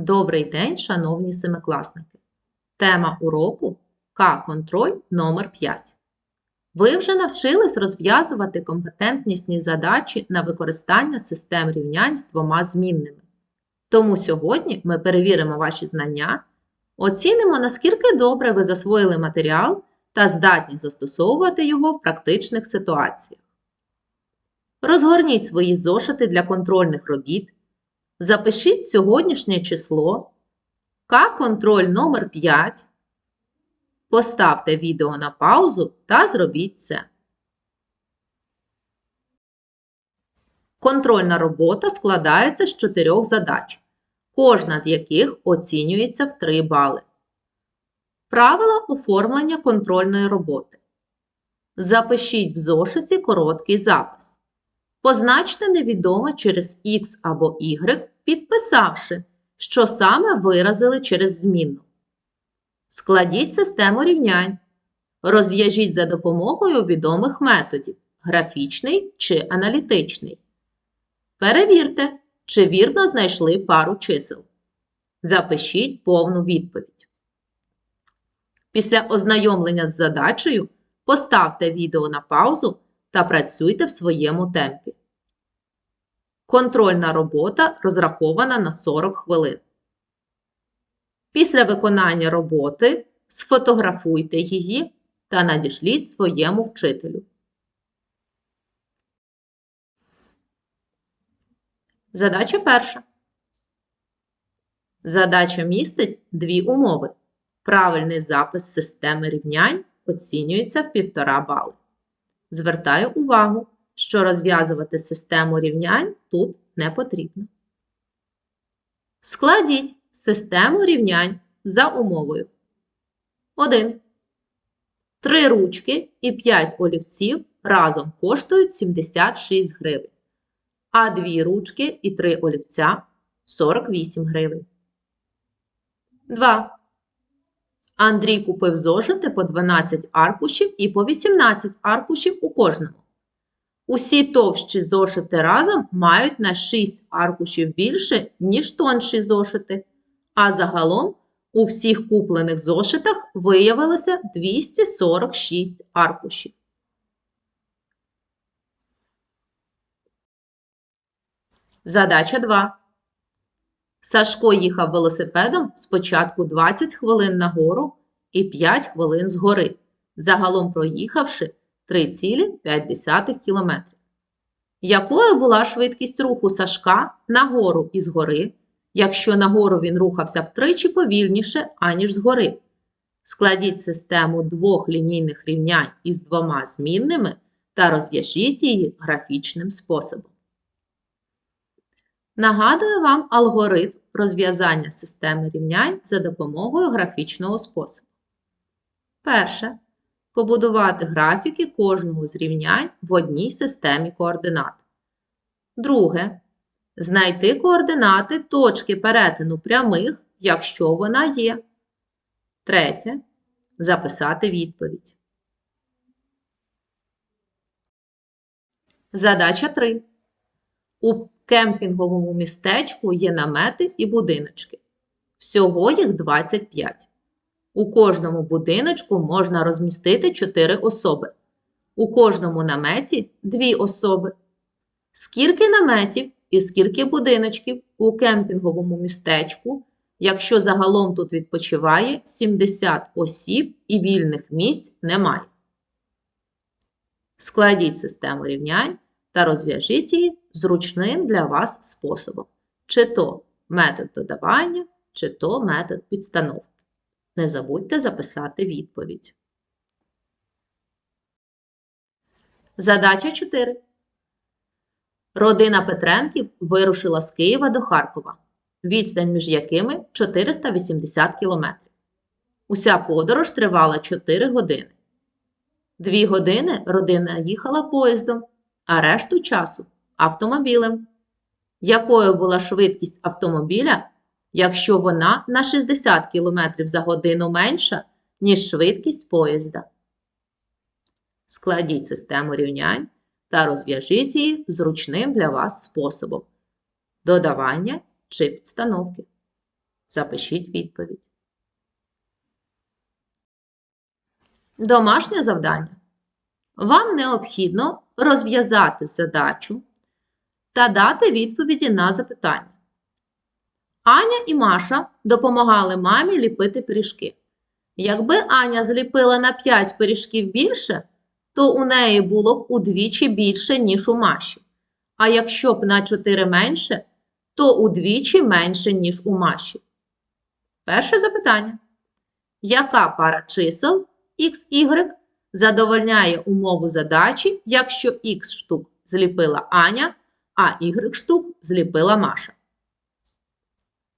Добрий день, шановні семикласники! Тема уроку К-контроль номер 5 Ви вже навчились розв'язувати компетентнісні задачі на використання систем рівнянь з двома змінними. Тому сьогодні ми перевіримо ваші знання, оцінимо, наскільки добре ви засвоїли матеріал та здатні застосовувати його в практичних ситуаціях. Розгорніть свої зошити для контрольних робіт. Запишіть сьогоднішнє число, К-контроль номер 5. Поставте відео на паузу та зробіть це. Контрольна робота складається з чотирьох задач, кожна з яких оцінюється в 3 бали. Правила оформлення контрольної роботи. Запишіть в зошиті короткий запис. Позначте невідоме через X або Y, підписавши, що саме виразили через змінну. Складіть систему рівнянь. Розв'яжіть за допомогою відомих методів графічний чи аналітичний. Перевірте, чи вірно знайшли пару чисел. Запишіть повну відповідь. Після ознайомлення з задачею поставте відео на паузу та працюйте в своєму темпі. Контрольна робота розрахована на 40 хвилин. Після виконання роботи сфотографуйте її та надішліть своєму вчителю. Задача перша. Задача містить дві умови. Правильний запис системи рівнянь оцінюється в 1,5 бали. Звертаю увагу, що розв'язувати систему рівнянь тут не потрібно. Складіть систему рівнянь за умовою. 1. Три ручки і 5 олівців разом коштують 76 гривень, а дві ручки і 3 олівця 48 гривень. 2. Андрій купив зошити по 12 аркушів і по 18 аркушів у кожному. Усі товщі зошити разом мають на 6 аркушів більше, ніж тонші зошити, а загалом у всіх куплених зошитах виявилося 246 аркушів. Задача 2. Сашко їхав велосипедом спочатку 20 хвилин нагору і 5 хвилин згори, загалом проїхавши 3,5 км. Якою була швидкість руху Сашка нагору і згори, якщо нагору він рухався втричі повільніше, аніж згори? Складіть систему двох лінійних рівнянь із двома змінними та розв'яжіть її графічним способом. Нагадую вам алгоритм розв'язання системи рівнянь за допомогою графічного способу. Перше. Побудувати графіки кожного з рівнянь в одній системі координат. Друге. Знайти координати точки перетину прямих, якщо вона є. Третє. Записати відповідь. Задача 3. У кемпінговому містечку є намети і будиночки. Всього їх 25. У кожному будиночку можна розмістити 4 особи. У кожному наметі 2 особи. Скільки наметів і скільки будиночків у кемпінговому містечку, якщо загалом тут відпочиває 70 осіб і вільних місць немає. Складіть систему рівнянь та розв'яжіть її зручним для вас способом. Чи то метод додавання, чи то метод підстановки. Не забудьте записати відповідь. Задача 4. Родина Петренків вирушила з Києва до Харкова, відстань між якими 480 км. Уся подорож тривала 4 години. Дві години родина їхала поїздом, а решту часу автомобілем. Якою була швидкість автомобіля, якщо вона на 60 км за годину менша, ніж швидкість поїзда? Складіть систему рівнянь та розв'яжіть її зручним для вас способом додавання чи підстановки. Запишіть відповідь. Домашнє завдання. Вам необхідно розв'язати задачу та дати відповіді на запитання. Аня і Маша допомагали мамі ліпити пиріжки. Якби Аня зліпила на 5 пиріжків більше, то у неї було б удвічі більше, ніж у Маші. А якщо б на 4 менше, то удвічі менше, ніж у Маші. Перше запитання. Яка пара чисел x, y задовольняє умову задачі, якщо x штук зліпила Аня, а y штук зліпила Маша?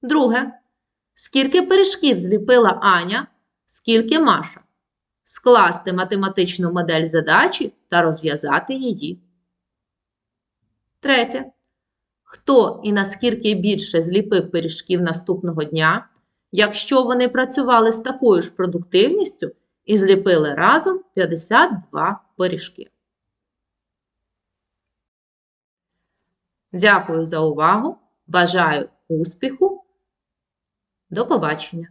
Друге. Скільки пиріжків зліпила Аня, скільки Маша? Скласти математичну модель задачі та розв'язати її. Третє. Хто і наскільки більше зліпив пиріжків наступного дня, якщо вони працювали з такою ж продуктивністю і зліпили разом 52 пиріжки? Дякую за увагу. Бажаю успіху. До побачення!